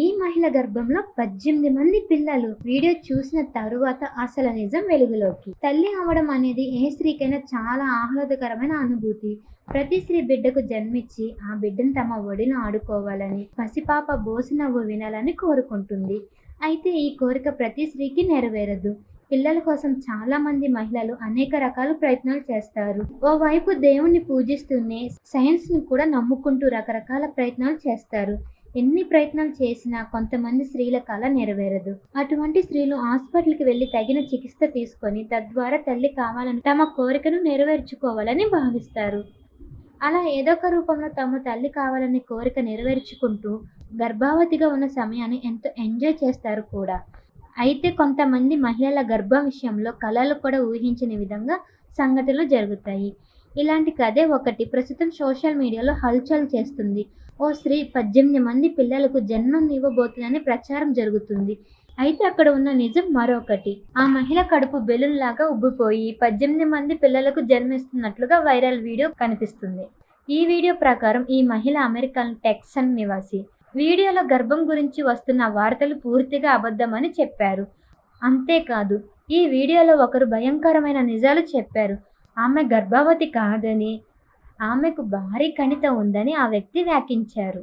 ఈ మహిళ గర్భంలో పద్దెనిమిది మంది పిల్లలు. వీడియో చూసిన తరువాత అసలు నిజం వెలుగులోకి. తల్లి అవడం అనేది ఏ స్త్రీకైనా చాలా ఆహ్లాదకరమైన అనుభూతి. ప్రతి స్త్రీ బిడ్డకు జన్మించి ఆ బిడ్డను తమ ఒడిన ఆడుకోవాలని పసిపాప బోసి నవ్వు వినాలని కోరుకుంటుంది. అయితే ఈ కోరిక ప్రతి స్త్రీకి నెరవేరదు. పిల్లల కోసం చాలా మంది మహిళలు అనేక రకాల ప్రయత్నాలు చేస్తారు. ఓవైపు దేవుణ్ణి పూజిస్తూనే సైన్స్ని కూడా నమ్ముకుంటూ రకరకాల ప్రయత్నాలు చేస్తారు. ఎన్ని ప్రయత్నాలు చేసినా కొంతమంది స్త్రీల కళ నెరవేరదు. అటువంటి స్త్రీలు హాస్పిటల్కి వెళ్ళి తగిన చికిత్స తీసుకొని తద్వారా తల్లి కావాలని తమ కోరికను నెరవేర్చుకోవాలని భావిస్తారు. అలా ఏదో ఒక రూపంలో తమ తల్లి కావాలనే కోరిక నెరవేర్చుకుంటూ గర్భావతిగా ఉన్న సమయాన్ని ఎంతో ఎంజాయ్ చేస్తారు కూడా. అయితే కొంతమంది మహిళల గర్భం విషయంలో కళలు కూడా ఊహించని విధంగా సంఘటనలు జరుగుతాయి. ఇలాంటి కథే ఒకటి ప్రస్తుతం సోషల్ మీడియాలో హల్చల్ చేస్తుంది. ఓ స్త్రీ పద్దెనిమిది మంది పిల్లలకు జన్మం ఇవ్వబోతుందని ప్రచారం జరుగుతుంది. అయితే అక్కడ ఉన్న నిజం మరొకటి. ఆ మహిళ కడుపు బెలూన్ లాగా ఉబ్బిపోయి పద్దెనిమిది మంది పిల్లలకు జన్మిస్తున్నట్లుగా వైరల్ వీడియో కనిపిస్తుంది. ఈ వీడియో ప్రకారం ఈ మహిళ అమెరికన్ టెక్సన్ నివాసి. వీడియోలో గర్భం గురించి వస్తున్న వార్తలు పూర్తిగా అబద్ధమని చెప్పారు. అంతేకాదు ఈ వీడియోలో ఒకరు భయంకరమైన నిజాలు చెప్పారు. ఆమె గర్భవతి కాదని ఆమెకు భారీ కణిత ఉందని ఆ వ్యక్తి వ్యాఖ్యించారు